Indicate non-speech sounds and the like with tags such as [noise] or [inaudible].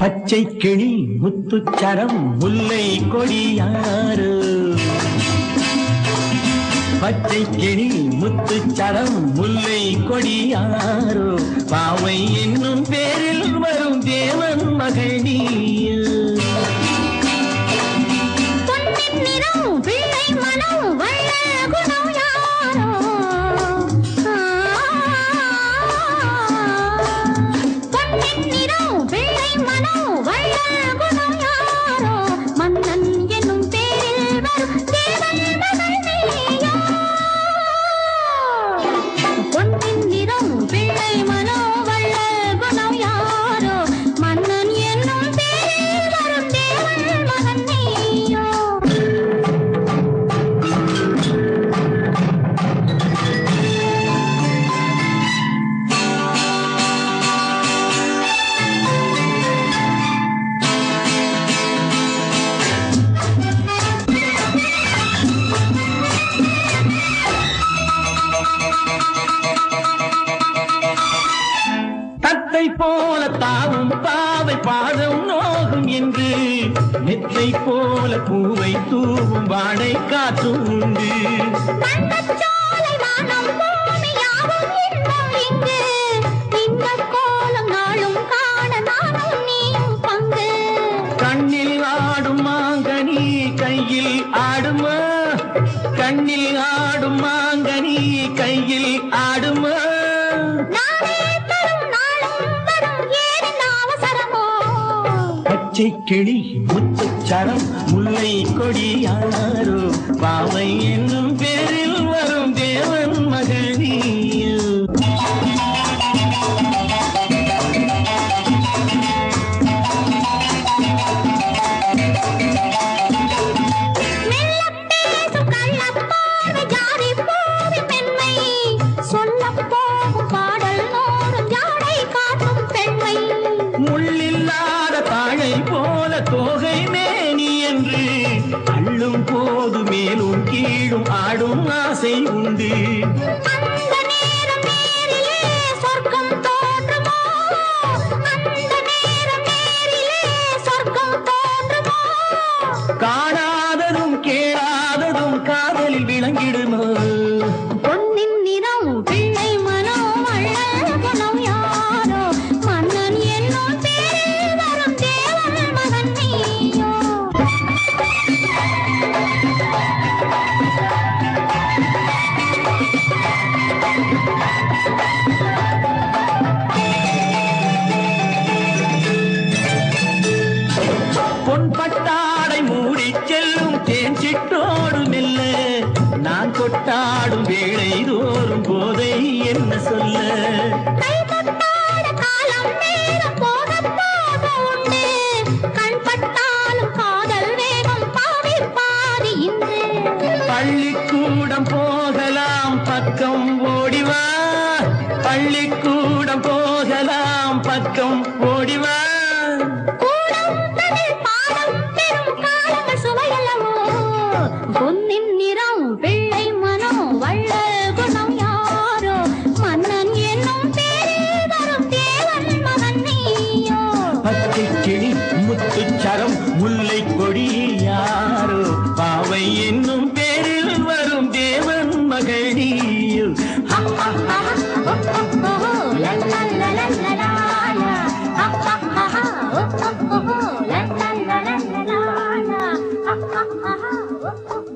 பச்சை கிளி முத்துச்சரம் முல்லை கொடியாறு பச்சை கிளி முத்துச்சரம் முல்லை கொடியாறு பாவை என்னும் பேர் தத்தை போல தாவும் பாவை பாதம் நோகும் என்று நெத்தை போல பூவை தூவும் வாடை காற்றும் உண்டு. கண்ணில் ஆடும் மாங்கனி கையில் ஆடுமா கண்ணில் ஆடும் மாங்கனி கையில் ஆடுமா? பச்சை கிளி முத்துச்சரம் முல்லை கொடியாரோ பாவை என்னும் பேரில் ஆடும் ஆசை உண்டு. பொன் பட்டாடை மூடி செல்லும் தேன் சிட்டோடு மெல்ல நான் கொட்டாடும் வேளை தோறும் போதை என்ன சொல்ல? பள்ளிக்கூடம் போகலாம் பக்கம் ஓடிவா பள்ளிக்கூடம் போகலாம் பக்கம் ஓடிவா வெள்ளை மனம் வள்ள குணம் யாரோ மன்னன் என்னும் பேரில் வரும் தேவன் மகன் நீயோ பச்சை கிளி முத்துச்சரம் முல்லை கொடி யாரோ பாவை என்னும் பேரில் வரும் தேவன் மகளியோ La [laughs] la la la la la la. Ha ha ha ha. Oh oh oh oh. La la la la la la la. Ha ha ha ha. Oh oh